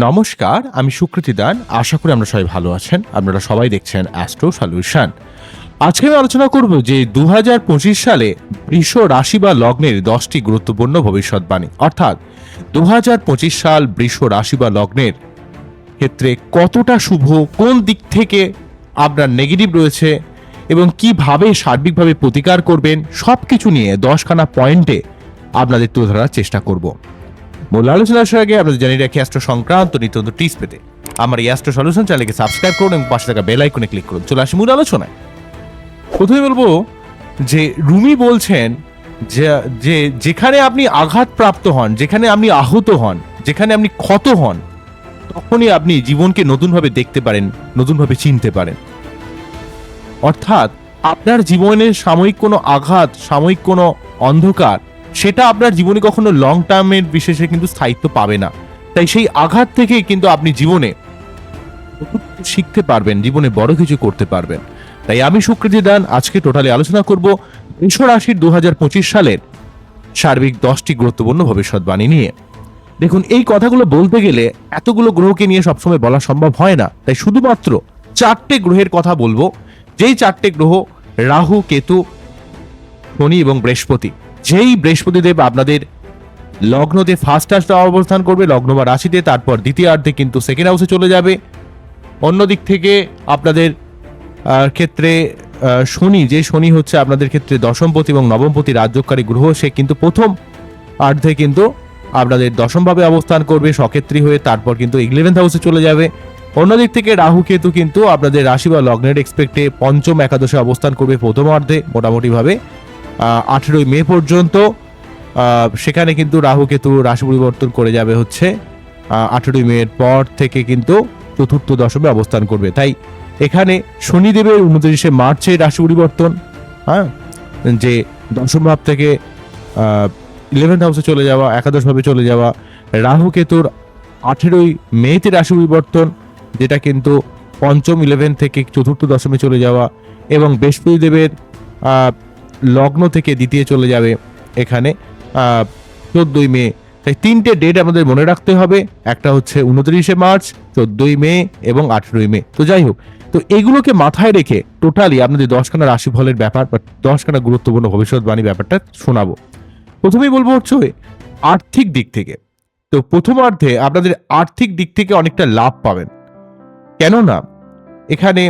নমস্কার, আমি সুকৃতি দান। আশা করি আমরা সবাই ভালো আছেন। আপনারা সবাই দেখছেন অ্যাস্ট্রো সলিউশন আজকে আমি আলোচনা করব যে দু হাজার পঁচিশ সালে বৃষ রাশি বা লগ্নের দশটি গুরুত্বপূর্ণ ভবিষ্যৎবাণী। অর্থাৎ দু হাজার পঁচিশ সাল বৃষ রাশি বা লগ্নের ক্ষেত্রে কতটা শুভ, কোন দিক থেকে আপনার নেগেটিভ রয়েছে এবং কীভাবে সার্বিকভাবে প্রতিকার করবেন সব কিছু নিয়ে দশখানা পয়েন্টে আপনাদের তুলে ধরার চেষ্টা করব। মূল আলোচনা আসার আগে আপনাদের জানিয়ে রাখি অ্যাস্ট্রো সংক্রান্ত নিত্য নতুন টিপস পেতে। আমার এই অ্যাস্ট্রো সলিউশন চ্যানেলকে সাবস্ক্রাইব করুন এবং পাশে থাকা বেল আইকনে ক্লিক করুন। চলে আসি মূল আলোচনায়। প্রথমে বলব যে রুমি বলছেন যে যেখানে আপনি আঘাতপ্রাপ্ত হন, যেখানে আপনি আহত হন, যেখানে আপনি ক্ষত হন, তখনই আপনি জীবনকে নতুনভাবে দেখতে পারেন, নতুনভাবে চিনতে পারেন। অর্থাৎ আপনার জীবনের সাময়িক কোনো আঘাত, সাময়িক কোনো অন্ধকার সেটা আপনার জীবনে কখনো লং টার্মের বিশেষে কিন্তু স্থায়িত্ব পাবে না। তাই সেই আঘাত থেকে কিন্তু আপনি জীবনে শিখতে পারবেন, জীবনে বড় কিছু করতে পারবেন। তাই আমি সুকৃতি দান, আজকে টোটালি আলোচনা করব বৃষ রাশির দু সালের সার্বিক দশটি গুরুত্বপূর্ণ ভবিষ্যৎবাণী নিয়ে। দেখুন, এই কথাগুলো বলতে গেলে এতগুলো গ্রহকে নিয়ে সবসময় বলা সম্ভব হয় না। তাই শুধুমাত্র চারটে গ্রহের কথা বলব। যেই চারটে গ্রহ রাহু, কেতু, শনি এবং বৃহস্পতি। যেই বৃহস্পতিদেব আপনাদের লগ্নতে ফার্স্ট হাউসে অবস্থান করবে, লগ্ন বা রাশিতে, তারপর দ্বিতীয়ার্ধে কিন্তু সেকেন্ড হাউসে চলে যাবে। অন্য দিক থেকে আপনাদের ক্ষেত্রে শনি, যে শনি হচ্ছে আপনাদের ক্ষেত্রে দশমপতি এবং নবমপতি রাজ্যকারী গ্রহ, সে কিন্তু প্রথম আর্ধে কিন্তু আপনাদের দশমভাবে অবস্থান করবে, সক্ষেত্রী হয়ে তারপর কিন্তু ইলেভেন্থ হাউসে চলে যাবে। অন্যদিক থেকে রাহু কেতু কিন্তু আপনাদের রাশি বা লগ্নের এক্সপেক্টে পঞ্চম একাদশে অবস্থান করবে প্রথম অর্ধে মোটামুটিভাবে। আঠেরোই মে পর্যন্ত সেখানে কিন্তু রাহু কেতু রাশি পরিবর্তন করে যাবে হচ্ছে আঠেরোই মের পর থেকে কিন্তু চতুর্থ দশমে অবস্থান করবে। তাই এখানে শনিদেবের উনত্রিশে মার্চে রাশি পরিবর্তন হ্যাঁ? যে দশম ভাব থেকে ইলেভেন্থ হাউসে চলে যাওয়া একাদশভাবে চলে যাওয়া, রাহু কেতুর আঠেরোই মেতে রাশি পরিবর্তন, যেটা কিন্তু পঞ্চম ইলেভেন থেকে চতুর্থ দশমে চলে যাওয়া এবং বৃহস্পতিদেবের লগ্ন থেকে দ্বিতীয় চলে যাবে এখানে চোদ্দই মে। তাই তিনটে ডেট আমাদের মনে রাখতে হবে। একটা হচ্ছে উনত্রিশে মার্চ, চোদ্দই মে এবং আঠেরোই মে। তো যাই হোক, তো এগুলোকে মাথায় রেখে টোটালি আপনাদের দশখানা রাশিফলের ব্যাপার বা দশখানা গুরুত্বপূর্ণ ভবিষ্যৎবাণী ব্যাপারটা শোনাবো। প্রথমেই বলব হচ্ছে আর্থিক দিক থেকে। তো প্রথমার্ধে আপনাদের আর্থিক দিক থেকে অনেকটা লাভ পাবেন। কেননা, এখানে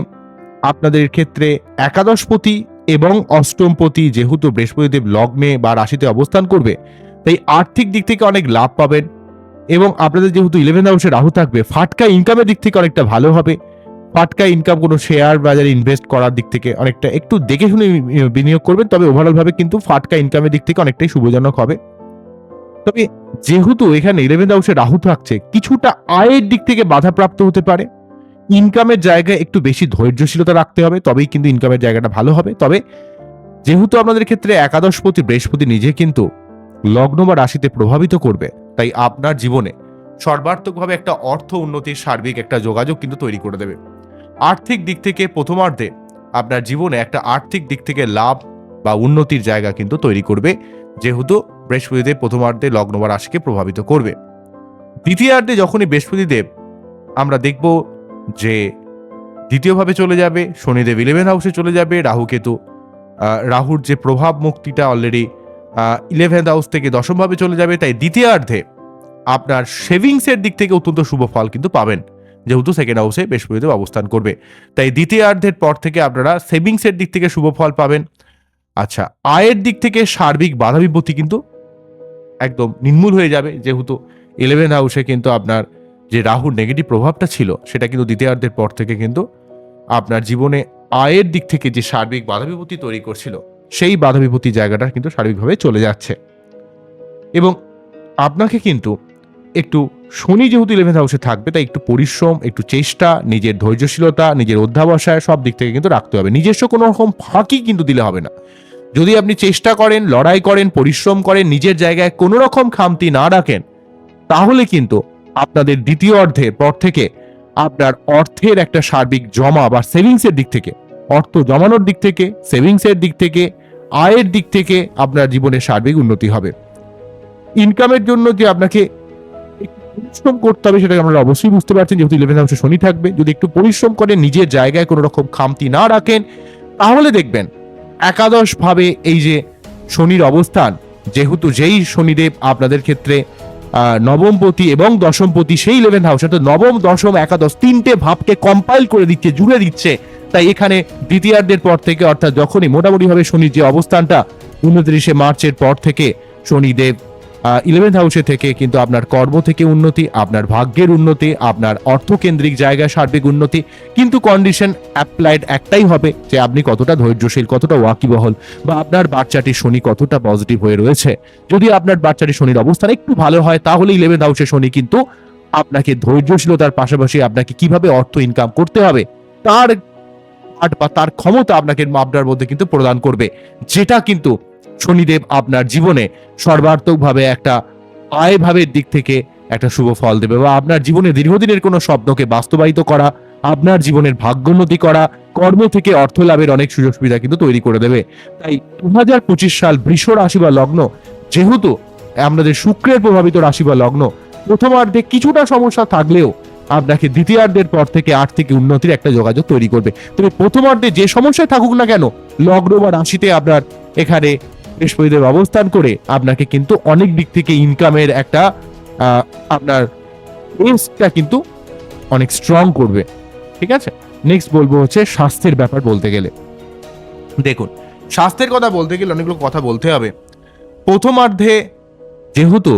আপনাদের ক্ষেত্রে একাদশপতি এবং অষ্টমপতি যেহেতু বৃহস্পতিদেব লগ্নে বা রাশিতে অবস্থান করবে, তাই আর্থিক দিক থেকে অনেক লাভ পাবেন এবং আপনাদের যেহেতু ইলেভেন হাউসে রাহু থাকবে, ফাটকা ইনকামের দিক থেকে অনেকটা ভালো হবে। ফাটকা ইনকাম কোনো শেয়ার বাজারে ইনভেস্ট করার দিক থেকে অনেকটা একটু দেখে শুনে বিনিয়োগ করবেন, তবে ওভারঅলভাবে কিন্তু ফাটকা ইনকামের দিক থেকে অনেকটাই শুভজনক হবে। তবে যেহেতু এখানে ইলেভেন হাউসে রাহু থাকছে, কিছুটা আয়ের দিক থেকে বাধাপ্রাপ্ত হতে পারে। ইনকামের জায়গায় একটু বেশি ধৈর্যশীলতা রাখতে হবে, তবেই কিন্তু ইনকামের জায়গাটা ভালো হবে। তবে যেহেতু আপনাদের ক্ষেত্রে একাদশপতি, বৃহস্পতি নিজে কিন্তু লগ্ন বা রাশিতে প্রভাবিত করবে, তাই আপনার জীবনে সর্বার্থকভাবে একটা অর্থ উন্নতির সার্বিক একটা যোগাযোগ কিন্তু তৈরি করে দেবে। আর্থিক দিক থেকে প্রথমার্ধে আপনার জীবনে একটা আর্থিক দিক থেকে লাভ বা উন্নতির জায়গা কিন্তু তৈরি করবে, যেহেতু বৃহস্পতিদেব প্রথমার্ধে লগ্ন বা রাশিকে প্রভাবিত করবে। দ্বিতীয়ার্ধে যখনই বৃহস্পতিদেব আমরা দেখব যে দ্বিতীয়ভাবে চলে যাবে, শনিদেব ইলেভেন হাউসে চলে যাবে, রাহু কেতু রাহুর যে প্রভাব মুক্তিটা অলরেডি ইলেভেন্থ হাউস থেকে দশমভাবে চলে যাবে, তাই দ্বিতীয়ার্ধে আপনার সেভিংসের দিক থেকে অত্যন্ত শুভ ফল কিন্তু পাবেন, যেহেতু সেকেন্ড হাউসে বেশ বৃহস্পতিদেব অবস্থান করবে। তাই দ্বিতীয়ার্ধের পর থেকে আপনারা সেভিংসের দিক থেকে শুভ ফল পাবেন। আচ্ছা আয়ের দিক থেকে সার্বিক বাধা বিপত্তি কিন্তু একদম নির্মূল হয়ে যাবে, যেহেতু ইলেভেন হাউসে কিন্তু আপনার যে রাহুর নেগেটিভ প্রভাবটা ছিল, সেটা কিন্তু দ্বিতীয়ার্ধের পর থেকে কিন্তু আপনার জীবনে আয়ের দিক থেকে যে সার্বিক বাধা বিপত্তি তৈরি করছিল, সেই বাধা বিপত্তি জায়গাটা কিন্তু সার্বিকভাবে চলে যাচ্ছে। এবং আপনাকে কিন্তু একটু শনি যেহেতু ইলেভেন্থ হাউসে থাকবে, তাই একটু পরিশ্রম, একটু চেষ্টা, নিজের ধৈর্যশীলতা, নিজের অধ্যাবসায় সব দিক থেকে কিন্তু রাখতে হবে। নিজস্ব কোনো রকম ফাঁকি কিন্তু দিলে হবে না। যদি আপনি চেষ্টা করেন, লড়াই করেন, পরিশ্রম করেন, নিজের জায়গায় কোনো রকম খামতি না রাখেন, তাহলে কিন্তু আপনাদের দ্বিতীয় অর্ধের পর থেকে আপনার অর্থের একটা সার্বিক জমা বা সেভিংসের দিক থেকে, অর্থ জমানোর দিক থেকে, সেভিংসের দিক থেকে, আয়ের দিক থেকে আপনার জীবনে সার্বিক উন্নতি হবে। ইনকামের জন্য যে আপনাকে পরিশ্রম করতে হবে সেটা আপনারা অবশ্যই বুঝতে পারছেন। যেহেতু ইলেভেন হাউসে শনি থাকবে, যদি একটু পরিশ্রম করেন নিজের জায়গায় কোনো রকম খামতি না রাখেন, তাহলে দেখবেন একাদশ ভাবে এই যে শনির অবস্থান, যেহেতু যেই শনিদেব আপনাদের ক্ষেত্রে নবমপতি এবং দশমপতি সেই ইলেভেন হাউস অর্থাৎ নবম, দশম, একাদশ তিনটে ভাবকে কম্পাইল করে দিচ্ছে, জুড়ে দিচ্ছে। তাই এখানে দ্বিতীয়ার্ধের পর থেকে, অর্থাৎ যখনই মোটামুটিভাবে শনির যে অবস্থানটা, উনত্রিশে মার্চের পর থেকে শনিদেব ইলেভেন্থ হাউসে থেকে কিন্তু আপনার কর্ম থেকে উন্নতি, আপনার ভাগ্যের উন্নতি, আপনার অর্থকেন্দ্রিক জায়গায় সার্বিক উন্নতি, কিন্তু কন্ডিশন অ্যাপ্লাইড একটাই হবে যে আপনি কতটা ধৈর্যশীল, কতটা ওয়াকিবহল, বা আপনার বাচ্চাটি শনি কতটা পজিটিভ হয়ে রয়েছে। যদি আপনার বাচ্চাটি শনির অবস্থান একটু ভালো হয়, তাহলে ইলেভেন্থ হাউসে শনি কিন্তু আপনাকে ধৈর্যশীলতার পাশাপাশি আপনাকে কীভাবে অর্থ ইনকাম করতে হবে, তার বা তার ক্ষমতা আপনাকে আপনার মধ্যে কিন্তু প্রদান করবে, যেটা কিন্তু শনিদেব আপনার জীবনে সর্বার্থকভাবে একটা আয় ভাবের দিক থেকে একটা শুভ ফল দেবে বা আপনার জীবনে দীর্ঘদিনের কোনো স্বপ্নকে বাস্তবায়িত করা, আপনার জীবনের ভাগ্যোন্নতি করা, কর্ম থেকে অর্থ লাভের অনেক সুযোগ সুবিধা কিন্তু তৈরি করে দেবে। তাই দু হাজার পঁচিশ সাল বৃষ রাশি বা লগ্ন, যেহেতু আমাদের শুক্রের প্রভাবিত রাশি বা লগ্ন, প্রথমার্ধে কিছুটা সমস্যা থাকলেও আপনাকে দ্বিতীয়ার্ধের পর থেকে আর্থিক উন্নতির একটা যোগাযোগ তৈরি করবে। তবে প্রথমার্ধে যে সমস্যায় থাকুক না কেন, লগ্ন বা রাশিতে আপনার এখানে বৃহস্পতিদেব অবস্থান করে আপনাকে কিন্তু অনেক দিক থেকে ইনকামের একটা আপনার বেসটা কিন্তু অনেক স্ট্রং করবে। ঠিক আছে? নেক্সট বলব হচ্ছে স্বাস্থ্যের ব্যাপার বলতে গেলে। দেখুন, স্বাস্থ্যের কথা বলতে গেলে অনেকগুলো কথা বলতে হবে। প্রথমার্ধে যেহেতু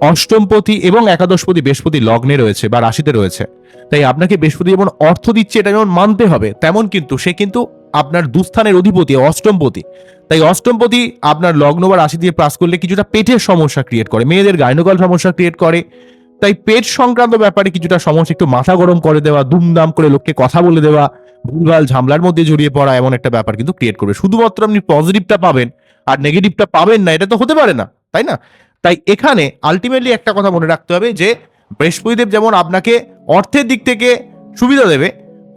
অষ্টমপতি এবং একাদশপতি বৃহস্পতি লগ্নে রয়েছে বা রাশিতে রয়েছে, তাই আপনাকে বৃহস্পতি যেমন অর্থ দিচ্ছে এটা যেমন মানতে হবে, তেমন কিন্তু সে কিন্তু আপনার দুস্থানের অধিপতি, অষ্টমপতি। তাই অষ্টমপতি আপনার লগ্ন বা রাশি দিয়ে প্লাস করলে কিছুটা পেটের সমস্যা ক্রিয়েট করে, মেয়েদের গাইনোকাল সমস্যা ক্রিয়েট করে। তাই পেট সংক্রান্ত ব্যাপারে কিছুটা সমস্যা একটু মাথা গরম করে দেওয়া দুমদাম করে লোককে কথা বলে দেওয়া, ভুলভাল ঝামলার মধ্যে জড়িয়ে পড়া এমন একটা ব্যাপার কিন্তু ক্রিয়েট করবে। শুধুমাত্র আপনি পজিটিভটা পাবেন আর নেগেটিভটা পাবেন না, এটা তো হতে পারে না, তাই না? তাই এখানে আলটিমেটলি একটা কথা মনে রাখতে হবে যে বৃহস্পতিদেব যেমন আপনাকে অর্থের দিক থেকে সুবিধা দেবে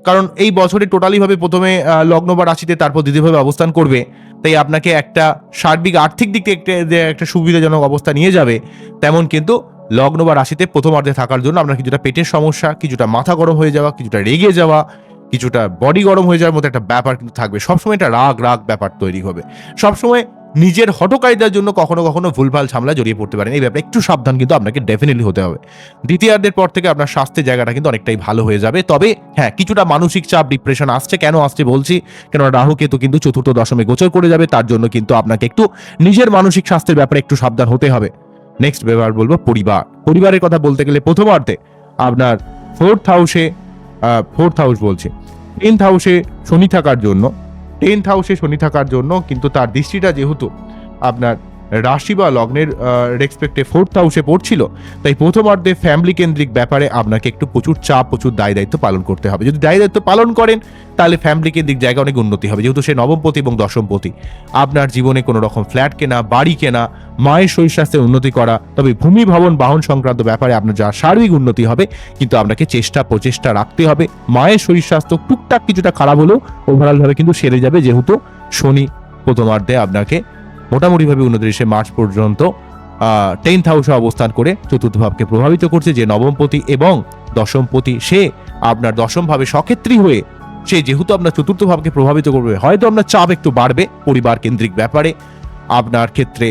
কারণ এই বছরে টোটালি ভাবে প্রথমে লগ্ন বা রাশিতে তারপর দ্বিতীয়ভাবে অবস্থান করবে। তাই আপনাকে একটা সার্বিক আর্থিক দিক থেকে একটা- একটা সুবিধাজনক অবস্থা নিয়ে যাবে, তেমন কিন্তু লগ্ন বা রাশিতে প্রথমার্ধে থাকার জন্য আপনার কিছুটা পেটের সমস্যা, কিছুটা মাথা গরম হয়ে যাওয়া, কিছুটা রেগে যাওয়া, কিছুটা বডি গরম হয়ে যাওয়ার মতো একটা ব্যাপার কিন্তু থাকবে। সবসময় একটা রাগ রাগ ব্যাপার তৈরি হবে। সবসময় নিজের হটকারিতার জন্য কখনো কখনো ভুলভাল ঝামেলা জড়িয়ে পড়তে পারেন। এই ব্যাপারে একটু সাবধান কিন্তু আপনাকে ডেফিনেটলি হতে হবে। দ্বিতীয়ার্ধের পর থেকে আপনার স্বাস্থ্যের জায়গাটা কিন্তু অনেকটাই ভালো হয়ে যাবে। তবে হ্যাঁ কিছুটা মানসিক চাপ ডিপ্রেশন আসছে, কেন আসছে বলছি? কেন রাহু কেতু কিন্তু চতুর্থ দশমে গোচর করে যাবে, তার জন্য কিন্তু আপনাকে একটু নিজের মানসিক স্বাস্থ্যের ব্যাপারে একটু সাবধান হতে হবে। নেক্সট ব্যাপার বলব পরিবার। পরিবারের কথা বলতে গেলে প্রথমার্ধে আপনার ফোর্থ হাউসে ফোর্থ হাউস বলছি। টেন্থ হাউসে শনি থাকার জন্য টেন্থ হাউসে শনি থাকার জন্য কিন্তু তার দৃষ্টিটা যেহেতু আপনার রাশি বা লগ্নের রেসপেক্টে ফোর্থ হাউসে পড়ছিল। তাই প্রথমার্ধে ফ্যামিলি কেন্দ্রিক ব্যাপারে আপনাকে একটু প্রচুর চাপ, প্রচুর দায় দায়িত্ব পালন করতে হবে। যদি দায় দায়িত্ব পালন করেন, তাহলে ফ্যামিলি কেন্দ্রিক জায়গা অনেক উন্নতি হবে। যেহেতু সে নবমপতি এবং দশমপতি আপনার জীবনে কোনো রকম ফ্ল্যাট কেনা, বাড়ি কেনা, মায়ের শরীর স্বাস্থ্যের উন্নতি করা, তবে ভূমি ভবন, বাহন সংক্রান্ত ব্যাপারে আপনার যা সার্বিক উন্নতি হবে, কিন্তু আপনাকে চেষ্টা, প্রচেষ্টা রাখতে হবে। মায়ের শরীর স্বাস্থ্য টুকটাক কিছুটা খারাপ হলেও ওভারঅল ভাবে কিন্তু সেরে যাবে, যেহেতু শনি প্রথমার্ধে আপনাকে মোটামুটিভাবে উনত্রিশে মার্চ পর্যন্ত টেন্থ হাউসে অবস্থান করে চতুর্থ ভাবকে প্রভাবিত করছে যে নবমপতি এবং দশমপতি, সে আপনার দশম ভাবে সক্ষেত্রী হয়ে, সে যেহেতু আপনার চতুর্থ ভাবকে প্রভাবিত করবে, হয়তো আপনার চাপ একটু বাড়বে পরিবার কেন্দ্রিক ব্যাপারে। আপনার ক্ষেত্রে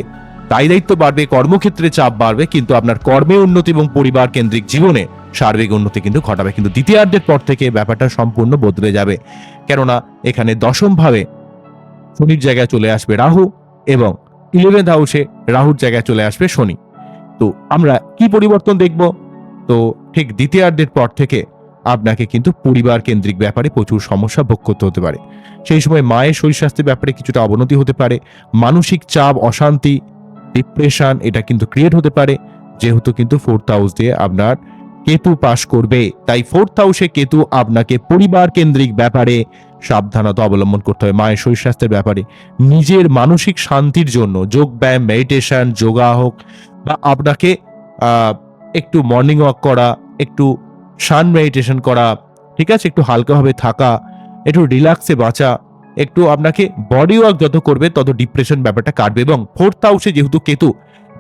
দায় দায়িত্ব বাড়বে, কর্মক্ষেত্রে চাপ বাড়বে, কিন্তু আপনার কর্মে উন্নতি এবং পরিবার কেন্দ্রিক জীবনে সার্বিক উন্নতি কিন্তু ঘটাবে, কিন্তু দ্বিতীয়ার্ধের পর থেকে ব্যাপারটা সম্পূর্ণ বদলে যাবে। কেননা, এখানে দশম ভাবে শনির জায়গায় চলে আসবে রাহু এবং ইলেভেন্থ হাউসে রাহুর জায়গায় চলে আসবে শনি। তো আমরা কি পরিবর্তন দেখব? তো ঠিক দ্বিতীয়ার্ধের পর থেকে আপনাকে কিন্তু পরিবার কেন্দ্রিক ব্যাপারে প্রচুর সমস্যা ভোগ করতে হতে পারে। সেই সময় মায়ের শরীর স্বাস্থ্যের ব্যাপারে কিছুটা অবনতি হতে পারে, মানসিক চাপ, অশান্তি ডিপ্রেশন এটা কিন্তু ক্রিয়েট হতে পারে। যেহেতু কিন্তু ফোর্থ হাউস দিয়ে আপনার কেতু পাশ করবে, তাই ফোর্থ হাউসে কেতু আপনাকে পরিবার কেন্দ্রিক ব্যাপারে সাবধানতা অবলম্বন করতে হবে মায়ের শরীর স্বাস্থ্যের ব্যাপারে। নিজের মানসিক শান্তির জন্য যোগ ব্যায়াম মেডিটেশন যোগা হোক বা আপনাকে একটু মর্নিং ওয়াক করা, একটু সান মেডিটেশন করা, ঠিক আছে? একটু হালকাভাবে থাকা, একটু রিল্যাক্সে বাঁচা, একটু আপনাকে বডি ওয়ার্ক যত করবে তত ডিপ্রেশন ব্যাপারটা কাটবে এবং ফোর্থ হাউসে যেহেতু কেতু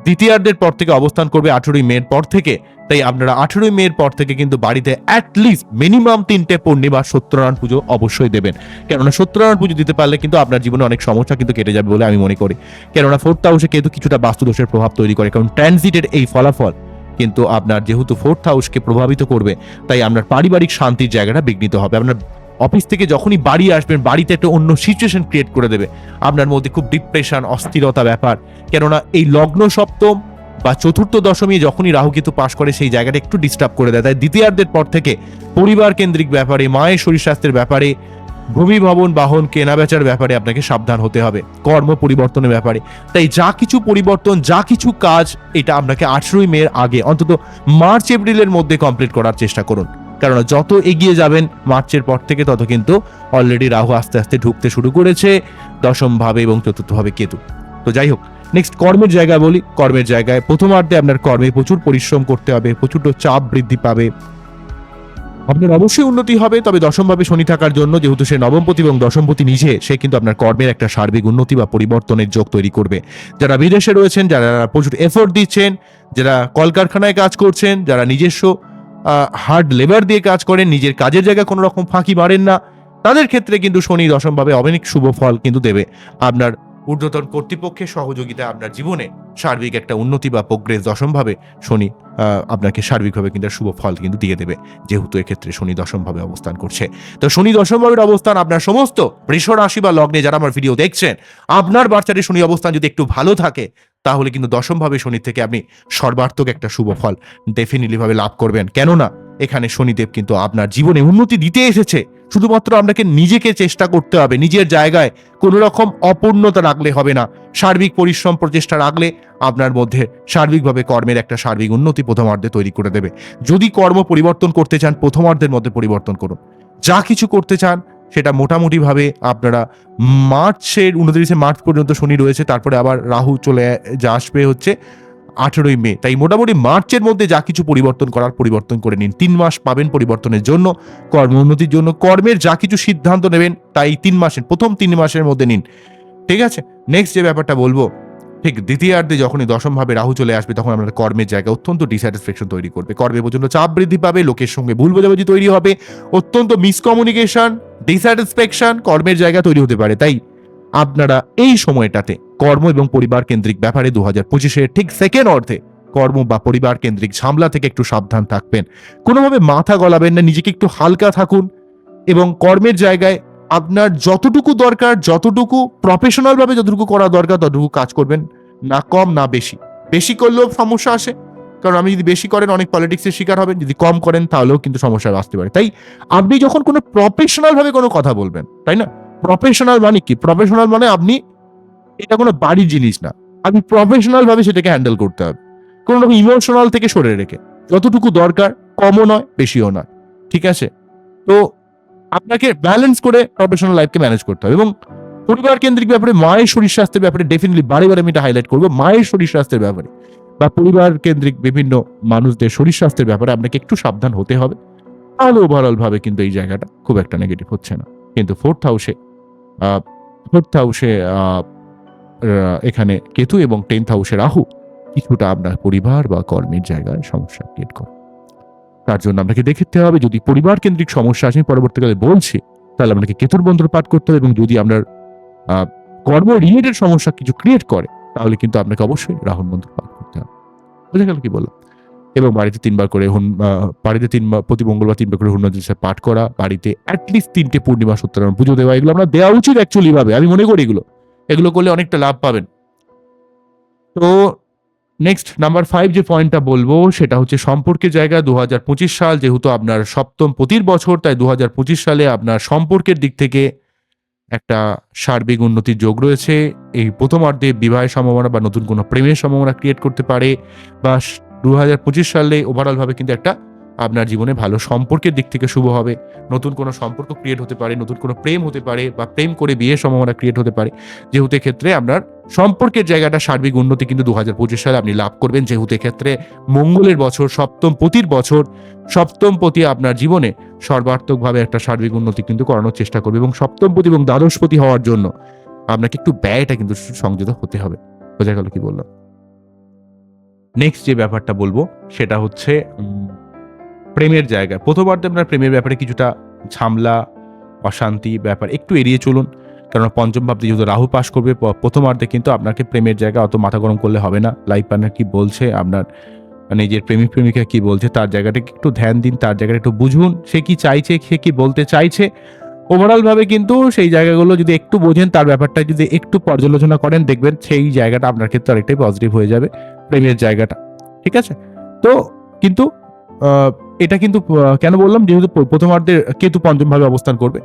দ্বিতীয়ার্ধের পর থেকে অবস্থান করবে আঠেরোই মের পর থেকে। তাই আপনারা আঠেরোই মের পর থেকে কিন্তু বাড়িতে অ্যাটলিস্ট মিনিমাম তিনটে পূর্ণিমা সত্যনারায়ণ পুজো অবশ্যই দেবেন। কেননা সত্যনারায়ণ পুজো দিতে পারলে কিন্তু আপনার জীবনে অনেক সমস্যা কিন্তু কেটে যাবে বলে আমি মনে করি। কেননা ফোর্থ হাউসে কিন্তু কিছুটা বাস্তুদোষের প্রভাব তৈরি করে, কারণ ট্রানজিটের এই ফলাফল কিন্তু আপনার যেহেতু ফোর্থ হাউসকে প্রভাবিত করবে, তাই আপনার পারিবারিক শান্তির জায়গাটা বিঘ্নিত হবে। আপনার অফিস থেকে যখনই বাড়ি আসবেন, বাড়িতে একটা অন্য সিচুয়েশন ক্রিয়েট করে দেবে। আপনার মধ্যে খুব ডিপ্রেশন অস্থিরতা ব্যাপার। কেননা এই লগ্ন সপ্তম বা চতুর্থ দশমী যখনই রাহু কেতু পাশ করে, সেই জায়গাটা একটু ডিস্টার্ব করে দেয়। তাই দ্বিতীয়ার্ধের পর থেকে পরিবার কেন্দ্রিক ব্যাপারে, মায়ের শরীর স্বাস্থ্যের ব্যাপারে, ভূমি ভবন, বাহন, কেনা বেচার ব্যাপারে আপনাকে সাবধান হতে হবে। কর্ম পরিবর্তনের ব্যাপারে। তাই যা কিছু পরিবর্তন, যা কিছু কাজ, এটা আপনাকে আঠেরোই মের আগে, অন্তত মার্চ, এপ্রিলের মধ্যে কমপ্লিট করার চেষ্টা করুন। কারণ যত এগিয়ে যাবেন মার্চের পর থেকে তত কিন্তু অলরেডি রাহু আস্তে আস্তে ঢুকতে শুরু করেছে দশম ভাবে এবং চতুর্থ ভাবে কেতু। তো যাই হোক নেক্সট কর্মের জায়গা বলি। কর্মের জায়গায় প্রথমার্ধে আপনার কর্মে প্রচুর পরিশ্রম করতে হবে প্রচুর চাপ বৃদ্ধি পাবে। আপনার অবশ্যই উন্নতি হবে, তবে দশমভাবে শনি থাকার জন্য যেহেতু সে নবমপতি এবং দশমপতি নিজে, সে কিন্তু আপনার কর্মের একটা সার্বিক উন্নতি বা পরিবর্তনের যোগ তৈরি করবে। যারা বিদেশে রয়েছেন, যারা প্রচুর এফোর্ট দিচ্ছেন, যারা কলকারখানায় কাজ করছেন, যারা নিজস্ব হার্ড লেবার দিয়ে কাজ করেন, নিজের কাজের জায়গায় কোনো রকম ফাঁকি মারেন না। তাদের ক্ষেত্রে কিন্তু শনি দশমভাবে অনেক শুভ ফল কিন্তু দেবে। আপনার ঊর্ধ্বতন কর্তৃপক্ষের সহযোগিতা আপনার জীবনে সার্বিক একটা উন্নতি বা প্রোগ্রেস দশমভাবে শনি আপনাকে সার্বিকভাবে কিন্তু শুভ ফল কিন্তু দিয়ে দেবে। যেহেতু এক্ষেত্রে শনি দশমভাবে অবস্থান করছে। তো শনি দশমভাবের অবস্থান আপনার সমস্ত বৃষ রাশি বা লগ্নে যারা আমার ভিডিও দেখছেন, আপনার বাচ্চাটির শনি অবস্থান যদি একটু ভালো থাকে, তাহলে কিন্তু দশমভাবে শনি থেকে আপনি সর্বার্থক একটা শুভ ফল ডেফিনেটলি ভাবে লাভ করবেন। কেননা এখানে শনিদেব কিন্তু আপনার জীবনে উন্নতি দিতে এসেছে। শুধুমাত্র আপনাকে নিজেকে চেষ্টা করতে হবে, নিজের জায়গায় কোনো রকম অপূর্ণতা রাখলে হবে না। সার্বিক পরিশ্রম, প্রচেষ্টা রাখলে আপনার মধ্যে সার্বিকভাবে কর্মের একটা সার্বিক উন্নতি প্রথমার্ধে তৈরি করে দেবে। যদি কর্ম পরিবর্তন করতে চান, প্রথমার্ধের মধ্যে পরিবর্তন করুন। যা কিছু করতে চান, সেটা মোটামুটিভাবে আপনারা মার্চের উনত্রিশে মার্চ পর্যন্ত শনি রয়েছে, তারপরে আবার রাহু চলে, যা আসবে হচ্ছে আঠেরোই মে। তাই মোটামুটি মার্চের মধ্যে যা কিছু পরিবর্তন করার পরিবর্তন করে নিন। তিন মাস পাবেন পরিবর্তনের জন্য, কর্ম উন্নতির জন্য। কর্মের যা কিছু সিদ্ধান্ত নেবেন, তাই তিন মাসের, প্রথম তিন মাসের মধ্যে নিন। ঠিক আছে? নেক্সট যে ব্যাপারটা বলব, ঠিক দ্বিতীয়ার্ধে যখনই দশমভাবে রাহু চলে আসবে, তখন আপনার কর্মের জায়গায় অত্যন্ত ডিস্যাটিসফ্যাকশন তৈরি করবে। কর্মে প্রচণ্ড চাপ বৃদ্ধি পাবে, লোকের সঙ্গে ভুল বোঝাবুঝি তৈরি হবে, অত্যন্ত মিসকমিউনিকেশন ডিস্যাটিসফ্যাকশন কর্মের জায়গা তৈরি হতে পারে। তাই আপনারা এই সময়টাতে কর্ম এবং পরিবার কেন্দ্রিক ব্যাপারে দু হাজার পঁচিশের ঠিক সেকেন্ড অর্ধে কর্ম বা পরিবার কেন্দ্রিক ঝামলা থেকে একটু সাবধান থাকবেন। কোনোভাবে মাথা গলাবেন না, নিজেকে একটু হালকা থাকুন এবং কর্মের জায়গায় আপনার যতটুকু দরকার, যতটুকু প্রফেশনাল ভাবে যতটুকু করা দরকার, ততটুকু কাজ করবেন। না কম, না বেশি। বেশি করলেও সমস্যা আসে, কারণ আপনি যদি বেশি করেন, অনেক পলিটিক্সের শিকার হবেন। যদি কম করেন, তাহলেও কিন্তু সমস্যা আসতে পারে। তাই আপনি যখন কোনো প্রফেশনাল ভাবে কোনো কথা বলবেন, তাই না? প্রফেশনাল মানে কি? প্রফেশনাল মানে আপনি এটা কোনো বাড়ির জিনিস না। আপনি প্রফেশনাল ভাবে সেটাকে হ্যান্ডেল করতে হবে। কোনো রকম ইমোশনাল থেকে সরে রেখে। যতটুকু দরকার, কমও নয়, বেশিও নয়। ঠিক আছে? তো আপনাকে ব্যালেন্স করে প্রফেশনাল লাইফকে ম্যানেজ করতে হবে। এবং পরিবার কেন্দ্রিক ব্যাপারে, মায়ের শরীর স্বাস্থ্যের ব্যাপারে ডেফিনেটলি বারে বারে আমি এটা হাইলাইট করব। মায়ের শরীর স্বাস্থ্যের ব্যাপারে বা পরিবার কেন্দ্রিক বিভিন্ন মানুষদের শরীর স্বাস্থ্যের ব্যাপারে আপনাকে একটু সাবধান হতে হবে। তাহলে ওভারঅল ভাবে কিন্তু এই জায়গাটা খুব একটা নেগেটিভ হচ্ছে না। কিন্তু ফোর্থ হাউসে ফোর্থ হাউসে এখানে কেতু এবং টেন্থ হাউসে রাহু কিছুটা আপনার পরিবার বা কর্মের জায়গায় সমস্যা ক্রিয়েট করে। তার জন্য আপনাকে দেখতে হবে, যদি পরিবার কেন্দ্রিক সমস্যা আছে পরবর্তীকালে বলছি, তাহলে আপনাকে কেতুর মন্ত্র পাঠ করতে হবে এবং যদি আপনার কর্ম রিলেটেড সমস্যা কিছু ক্রিয়েট করে, তাহলে কিন্তু আপনাকে অবশ্যই রাহুল মন্ত্র পাঠ করতে হবে। বুঝে গেল কি বললাম? এবং বাড়িতে তিনবার করে হুন- বাড়িতে তিনবার, প্রতি মঙ্গলবার তিনবার করে হনুমান চালিসা পাঠ করা, বাড়িতে অ্যাটলিস্ট তিনটে পূর্ণিমা সত্যনারায়ণ পুজো দেওয়া, এগুলো আমরা দেওয়া উচিত অ্যাকচুয়ালি ভাবে, আমি মনে করি এগুলো। এগুলো করলে অনেকটা লাভ পাবেন। তো নেক্সট নাম্বার ফাইভ যে পয়েন্টটা বলব, সেটা হচ্ছে সম্পর্কের জায়গা। দু হাজার পঁচিশ সাল যেহেতু আপনার সপ্তম প্রতির বছর, তাই দু হাজার পঁচিশ সালে আপনার সম্পর্কের দিক থেকে একটা সার্বিক উন্নতির যোগ রয়েছে। এই প্রথমার্ধে বিবাহের সম্ভাবনা বা নতুন কোনো প্রেমের সম্ভাবনা ক্রিয়েট করতে পারে। বা দুহাজার পঁচিশ সালে ওভারঅলভাবে কিন্তু একটা আপনার জীবনে ভালো সম্পর্কের দিক থেকে শুভ হবে। নতুন কোনো সম্পর্ক ক্রিয়েট হতে পারে, নতুন কোনো প্রেম হতে পারে বা প্রেম করে বিয়ের সম্ভাবনা ক্রিয়েট হতে পারে। যেহেতু ক্ষেত্রে আপনার সম্পর্কের জায়গাটা সার্বিক উন্নতি কিন্তু দু হাজার পঁচিশ সালে আপনি লাভ করবেন। যেহেতু ক্ষেত্রে মঙ্গলের বছর, সপ্তম পতির বছর, সপ্তম পতি আপনার জীবনে সর্বাত্মকভাবে একটা সার্বিক উন্নতি কিন্তু করানোর চেষ্টা করবে এবং সপ্তম পতি এবং দ্বাদশপতি হওয়ার জন্য আপনাকে একটু ব্যয়টা কিন্তু সংযত হতে হবে। বোঝা গেল কি বললাম? নেক্সট যে ব্যাপারটা বলব, সেটা হচ্ছে প্রেমের জায়গা। প্রথমার্ধে আপনার প্রেমের ব্যাপারে কিছুটা ঝামলা, অশান্তি ব্যাপার একটু এড়িয়ে চলুন। কারণ পঞ্চম ভাবতে যেহেতু রাহু পাস করবে প্রথমার্ধে কিন্তু আপনাকে প্রেমের জায়গা অত মাথা গরম করলে হবে না। লাইফ পার্টনার কী বলছে, আপনার নিজের প্রেমিক প্রেমিকা কি বলছে, তার জায়গাটাকে একটু ধ্যান দিন, তার জায়গাটা একটু বুঝুন। সে কি চাইছে, সে কি বলতে চাইছে? ওভারঅলভাবে কিন্তু সেই জায়গাগুলো যদি একটু বোঝেন, তার ব্যাপারটা যদি একটু পর্যালোচনা করেন, দেখবেন সেই জায়গাটা আপনার ক্ষেত্রে অনেকটাই পজিটিভ হয়ে যাবে, প্রেমের জায়গাটা। ঠিক আছে? তো কিন্তু এটা কিন্তু কেন বললাম? যেহেতু প- প্রথমার্ধে কেতু পঞ্চম ভাবে অবস্থান করবে।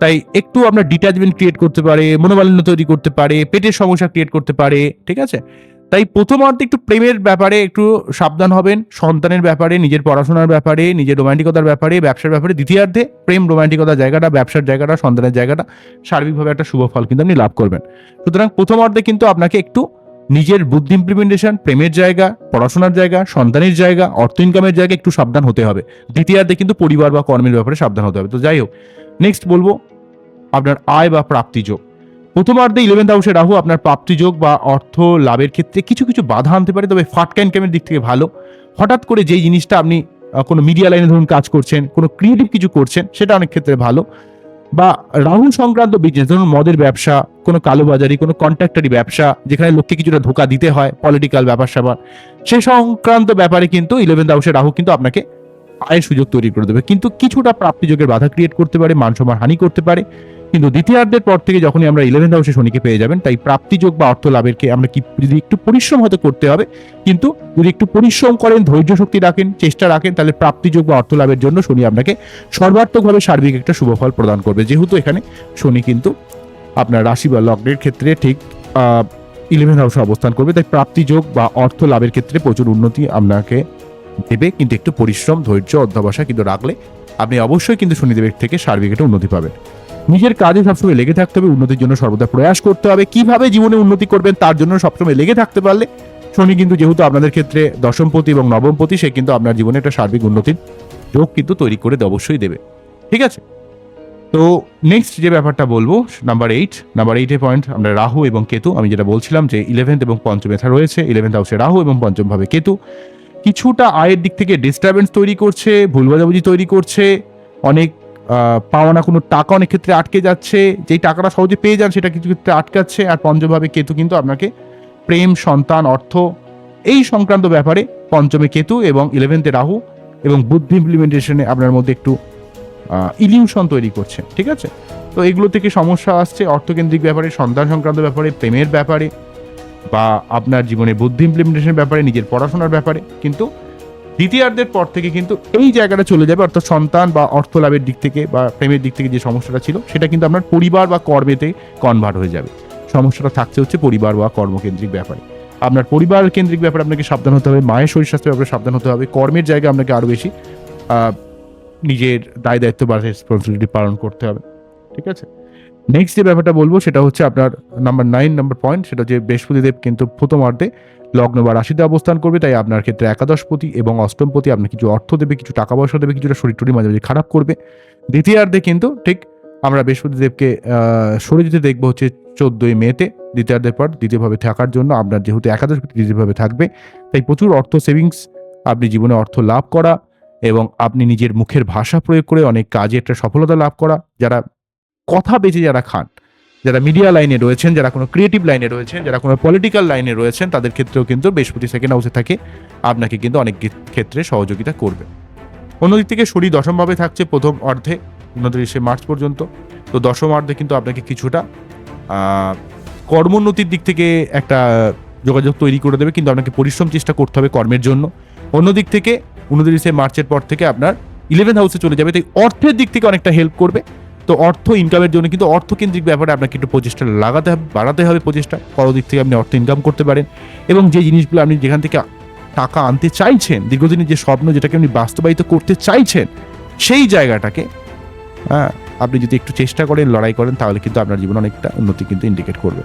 তাই একটু আপনার ডিটাচমেন্ট ক্রিয়েট করতে পারে, মনোমালিন্য তৈরি করতে পারে, পেটের সমস্যা ক্রিয়েট করতে পারে, ঠিক আছে? তাই প্রথমার্ধে একটু প্রেমের ব্যাপারে একটু সাবধান হবেন, সন্তানের ব্যাপারে, নিজের পড়াশোনার ব্যাপারে, নিজের রোমান্টিকতার ব্যাপারে, ব্যবসার ব্যাপারে, দ্বিতীয়ার্ধে প্রেম রোমান্টিকতার জায়গাটা, ব্যবসার জায়গাটা, সন্তানের জায়গাটা, সার্বিকভাবে একটা শুভ ফল কিন্তু আপনি লাভ করবেন। সুতরাং প্রথমার্ধে কিন্তু আপনাকে একটু নিজের বুদ্ধি ইমপ্লিমেন্টেশন প্রেমের জায়গা, পড়াশোনার জায়গা, সন্তানের জায়গা, অর্থ ইনকামের জায়গা একটু সাবধান হতে হবে। দ্বিতীয়ার্ধে কিন্তু পরিবার বা কর্মের ব্যাপারে সাবধান হতে হবে। তো যাই হোক নেক্সট বলব আপনার আয় বা প্রাপ্তিযোগ প্রথমার্ধে ইলেভেন্থ হাউসে রাহু আপনার প্রাপ্তিযোগ বা অর্থ লাভের ক্ষেত্রে কিছু কিছু বাধা আনতে পারে, তবে ফাটকা ইনকামের দিক থেকে ভালো। হঠাৎ করে যেই জিনিসটা আপনি কোনো মিডিয়া লাইনে ধরুন কাজ করছেন, কোনো ক্রিয়েটিভ কিছু করছেন, সেটা অনেক ক্ষেত্রে ভালো। বা রাহুল সংক্রান্ত বিজনেস ধরুন মদের ব্যবসা, কোনো কালোবাজারি, কোনো কন্ট্রাক্টারি ব্যবসা, যেখানে লোককে কিছুটা ধোকা দিতে হয় পলিটিক্যাল ব্যাপার স্যাপার, সে সংক্রান্ত ব্যাপারে কিন্তু ইলেভেন্থ হাউসে রাহু কিন্তু আপনাকে আয়ের সুযোগ তৈরি করে দেবে। কিন্তু কিছুটা প্রাপ্তিযোগের বাধা ক্রিয়েট করতে পারে মানসম্মান হানি করতে পারে। কিন্তু দ্বিতীয়ার্ধের পর থেকে যখনই আমরা ইলেভেন্থ হাউসে শনিকে পেয়ে যাবেন, তাই প্রাপ্তিযোগ বা অর্থ লাভেরকে আমরা কি যদি একটু পরিশ্রম হয়তো করতে হবে, কিন্তু যদি একটু পরিশ্রম করেন, ধৈর্য শক্তি রাখেন, চেষ্টা রাখেন, তাহলে প্রাপ্তিযোগ বা অর্থ লাভের জন্য শনি আপনাকে সর্বাত্মকভাবে সার্বিক একটা শুভফল প্রদান করবে। যেহেতু এখানে শনি কিন্তু আপনার রাশি বা লগ্নের ক্ষেত্রে ঠিক ইলেভেন হাউসে অবস্থান করবে, তাই প্রাপ্তিযোগ বা অর্থ লাভের ক্ষেত্রে প্রচুর উন্নতি আপনাকে দেবে। কিন্তু একটু পরিশ্রম, ধৈর্য অধ্যাবসা কিন্তু রাখলে আপনি অবশ্যই কিন্তু শনিদেবের থেকে সার্বিক একটা উন্নতি পাবেন। নিজের কাজে সবসময় লেগে থাকতে হবে, উন্নতির জন্য সর্বদা প্রয়াস করতে হবে। কীভাবে জীবনে উন্নতি করবেন তার জন্য সবসময় লেগে থাকতে পারলে, শনি কিন্তু যেহেতু আপনাদের ক্ষেত্রে দশমপতি এবং নবমপতি, সে কিন্তু আপনার জীবনে একটা সার্বিক উন্নতির যোগ কিন্তু তৈরি করে অবশ্যই দেবে। ঠিক আছে? তো নেক্সট যে ব্যাপারটা বলব নাম্বার এইট নাম্বার এইটে পয়েন্ট আমরা রাহু এবং কেতু, আমি যেটা বলছিলাম যে ইলেভেন্থ এবং পঞ্চম এথা রয়েছে ইলেভেন্থ হাউসে রাহু এবং পঞ্চম ভাবে কেতু। কিছুটা আয়ের দিক থেকে ডিস্টারবেন্স তৈরি করছে, ভুল বোঝাবুঝি তৈরি করছে, অনেক আহ, পাওয়া না কোনো টাকা অনেক ক্ষেত্রে আটকে যাচ্ছে। যেই টাকাটা সহজে পেয়ে যান সেটা কিছু ক্ষেত্রে আটকাচ্ছে। আর পঞ্চমভাবে কেতু কিন্তু আপনাকে প্রেম সন্তান অর্থ এই সংক্রান্ত ব্যাপারে পঞ্চমে কেতু এবং ইলেভেন্থে রাহু এবং বুদ্ধি ইমপ্লিমেন্টেশনে আপনার মধ্যে একটু ইলিউশন তৈরি করছে। ঠিক আছে? তো এগুলো থেকে সমস্যা আসছে অর্থকেন্দ্রিক ব্যাপারে সন্তান সংক্রান্ত ব্যাপারে প্রেমের ব্যাপারে বা আপনার জীবনে বুদ্ধি ইমপ্লিমেন্টেশনের ব্যাপারে নিজের পড়াশোনার ব্যাপারে। কিন্তু দ্বিতীয়ার্ধের পর থেকে কিন্তু এই জায়গাটা চলে যাবে, অর্থাৎ সন্তান বা অর্থ লাভের দিক থেকে বা প্রেমের দিক থেকে যে সমস্যাটা ছিল, সেটা কিন্তু আপনার পরিবার বা কর্মেতে কনভার্ট হয়ে যাবে। সমস্যাটা থাকছে হচ্ছে পরিবার বা কর্মকেন্দ্রিক ব্যাপারে। আপনার পরিবার কেন্দ্রিক ব্যাপারে আপনাকে সাবধান হতে হবে, মায়ের শরীর স্বাস্থ্যের ব্যাপারে সাবধান হতে হবে, কর্মের জায়গায় আপনাকে আরও বেশি নিজের দায় দায়িত্ব বা রেসপন্সিবিলিটি পালন করতে হবে। ঠিক আছে? নেক্সট যে ব্যাপারটা বলব, সেটা হচ্ছে আপনার নাম্বার নাইন নাম্বার পয়েন্ট সেটা হচ্ছে বৃহস্পতিদেব কিন্তু প্রথমার্ধে লগ্ন বা রাশিতে অবস্থান করবে, তাই আপনার ক্ষেত্রে একাদশপতি এবং অষ্টমপতি আপনার কিছু অর্থ দেবে, কিছু টাকা পয়সা দেবে, কিছুটা শরীর টরি মাঝে মাঝে খারাপ করবে। দ্বিতীয়ার্ধে কিন্তু ঠিক আমরা বৃহস্পতিদেবকে সরে যেতে দেখব হচ্ছে চোদ্দোই মেতে দ্বিতীয়ার্ধের পর দ্বিতীয়ভাবে থাকার জন্য আপনার যেহেতু একাদশপতি দ্বিতীয়ভাবে থাকবে, তাই প্রচুর অর্থ সেভিংস আপনি জীবনে অর্থ লাভ করা এবং আপনি নিজের মুখের ভাষা প্রয়োগ করে অনেক কাজে একটা সফলতা লাভ করা। যারা কথা বেঁচে যারা খান, যারা মিডিয়া লাইনে রয়েছেন, যারা কোনো ক্রিয়েটিভ লাইনে রয়েছেন, যারা কোনো পলিটিক্যাল লাইনে রয়েছেন, তাদের ক্ষেত্রেও কিন্তু বৃহস্পতি সেকেন্ড হাউসে থাকে, আপনাকে কিন্তু অনেক ক্ষেত্রে সহযোগিতা করবে। অন্যদিক থেকে শরীর দশমভাবে থাকছে প্রথম অর্ধে, উনত্রিশে মার্চ পর্যন্ত। তো দশম অর্ধে কিন্তু আপনাকে কিছুটা কর্মোন্নতির দিক থেকে একটা যোগাযোগ তৈরি করে দেবে, কিন্তু আপনাকে পরিশ্রম চেষ্টা করতে হবে কর্মের জন্য। অন্যদিক থেকে উনত্রিশে মার্চের পর থেকে আপনার ইলেভেন্থ হাউসে চলে যাবে, তাই অর্থের দিক থেকে অনেকটা হেল্প করবে। তো অর্থ ইনকামের জন্য কিন্তু অর্থকেন্দ্রিক ব্যাপারে আপনাকে একটু প্রচেষ্টা লাগাতে হবে, বাড়াতে হবে প্রচেষ্টা। দিক থেকে আপনি অর্থ ইনকাম করতে পারেন এবং যে জিনিসগুলো আপনি যেখান থেকে টাকা আনতে চাইছেন, দীর্ঘদিনের যে স্বপ্ন যেটাকে আপনি বাস্তবায়িত করতে চাইছেন, সেই জায়গাটাকে হ্যাঁ আপনি যদি একটু চেষ্টা করেন, লড়াই করেন, তাহলে কিন্তু আপনার জীবনে অনেকটা উন্নতি কিন্তু ইন্ডিকেট করবে।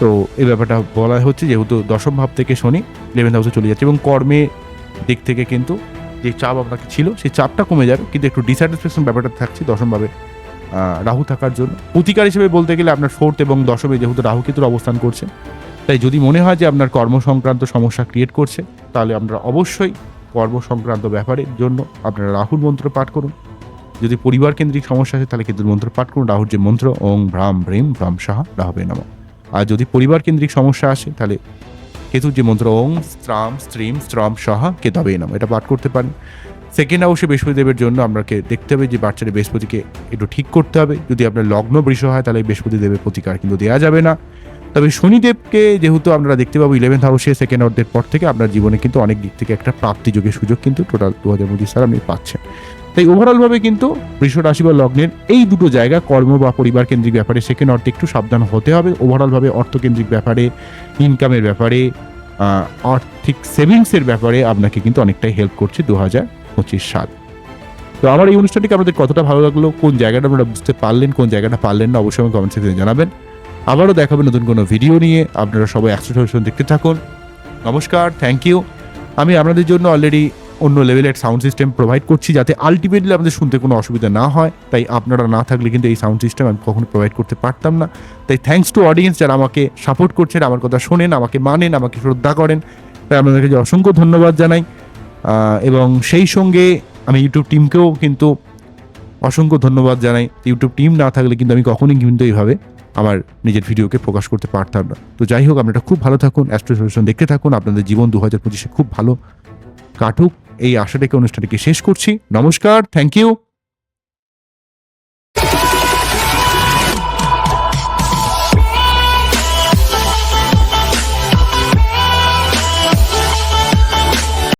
তো এই ব্যাপারটা বলা হচ্ছে, যেহেতু দশম ভাব থেকে শনি ইলেভেন্থ হাউসে চলে যাচ্ছে এবং কর্মে দিক থেকে কিন্তু যে চাপ আপনাকে ছিল, সেই চাপটা কমে যাবে। কিন্তু একটু ডিস্যাটিসফ্যাকশন ব্যাপারটা থাকছে দশমভাবে রাহু থাকার জন্য। প্রতিকার হিসেবে বলতে গেলে আপনার ফোর্থ এবং দশমে যেহেতু রাহু কেতুর অবস্থান করছে, তাই যদি মনে হয় যে আপনার কর্ম সংক্রান্ত সমস্যা ক্রিয়েট করছে, তাহলে আপনারা অবশ্যই কর্ম সংক্রান্ত ব্যাপারের জন্য আপনারা রাহুর মন্ত্র পাঠ করুন। যদি পরিবার কেন্দ্রিক সমস্যা আছে, তাহলে কেতুর মন্ত্র পাঠ করুন। রাহুর যে মন্ত্র, ওং ভ্রাম ভ্রিম ভ্রাম সাহা রাহবে নামা। আর যদি পরিবার কেন্দ্রিক সমস্যা আসে, তাহলে কেতুর যে মন্ত্র ওং স্ত্রাম, স্ত্রিম, স্ত্রম সাহা, কেতাবে নাম, এটা পাঠ করতে পারেন। সেকেন্ড হাউসে বৃহস্পতিদেবের জন্য আপনাকে দেখতে হবে যে বাচ্চাদের বৃহস্পতিকে একটু ঠিক করতে হবে। যদি আপনার লগ্ন বৃষ হয়, তাহলে বৃহস্পতি দেবের প্রতিকার কিন্তু দেওয়া যাবে না। তবে শনিদেবকে যেহেতু আমরা দেখতে পাবো ইলেভেন্থ হাউসে সেকেন্ড অর্ধের পর থেকে, আপনার জীবনে কিন্তু অনেক দিক থেকে একটা প্রাপ্তি যোগের সুযোগ কিন্তু টোটাল দু হাজার পঁচিশ সাল আপনি পাচ্ছেন। তাই ওভারঅলভাবে কিন্তু বৃষ রাশি বা লগ্নের এই দুটো জায়গা কর্ম বা পরিবার কেন্দ্রিক ব্যাপারে সেখানে অর্থে একটু সাবধান হতে হবে। ওভারঅলভাবে অর্থকেন্দ্রিক ব্যাপারে ইনকামের ব্যাপারে আর্থিক সেভিংসের ব্যাপারে আপনাকে কিন্তু অনেকটাই হেল্প করছে দু হাজার পঁচিশ সাল। তো আমার এই অনুষ্ঠানটিকে আপনাদের কতটা ভালো লাগল, কোন জায়গাটা আপনারা বুঝতে পারলেন, কোন জায়গাটা পারলেন না, অবশ্যই আমি কমেন্ট সেকশনে জানাবেন। আবারও দেখাবেন নতুন কোনো ভিডিও নিয়ে। আপনারা সবাই একশো দেখতে থাকুন। নমস্কার থ্যাংক ইউ আমি আপনাদের জন্য অলরেডি অন্য লেভেলের সাউন্ড সিস্টেম প্রোভাইড করছি যাতে আলটিমেটলি আপনাদের শুনতে কোনো অসুবিধা না হয়। তাই আপনারা না থাকলে কিন্তু এই সাউন্ড সিস্টেম আমি কখনো প্রোভাইড করতে পারতাম না। তাই থ্যাঙ্কস টু অডিয়েন্স যারা আমাকে সাপোর্ট করছেন, আমার কথা শোনেন, আমাকে মানেন, আমাকে শ্রদ্ধা করেন, তাই আপনাদেরকে অসংখ্য ধন্যবাদ জানাই। এবং সেই সঙ্গে আমি ইউটিউব টিমকেও কিন্তু অসংখ্য ধন্যবাদ জানাই। ইউটিউব টিম না থাকলে কিন্তু আমি কখনোই কিন্তু এইভাবে আমার নিজের ভিডিওকে প্রকাশ করতে পারতাম না। তো যাই হোক, আপনারা খুব ভালো থাকুন অ্যাস্ট্রো সলিউশন দেখতে থাকুন। আপনাদের জীবন দু হাজার পঁচিশে খুব ভালো কাটুক। এই আশাটাকে অনুষ্ঠানটিকে শেষ করছি। নমস্কার থ্যাংক ইউ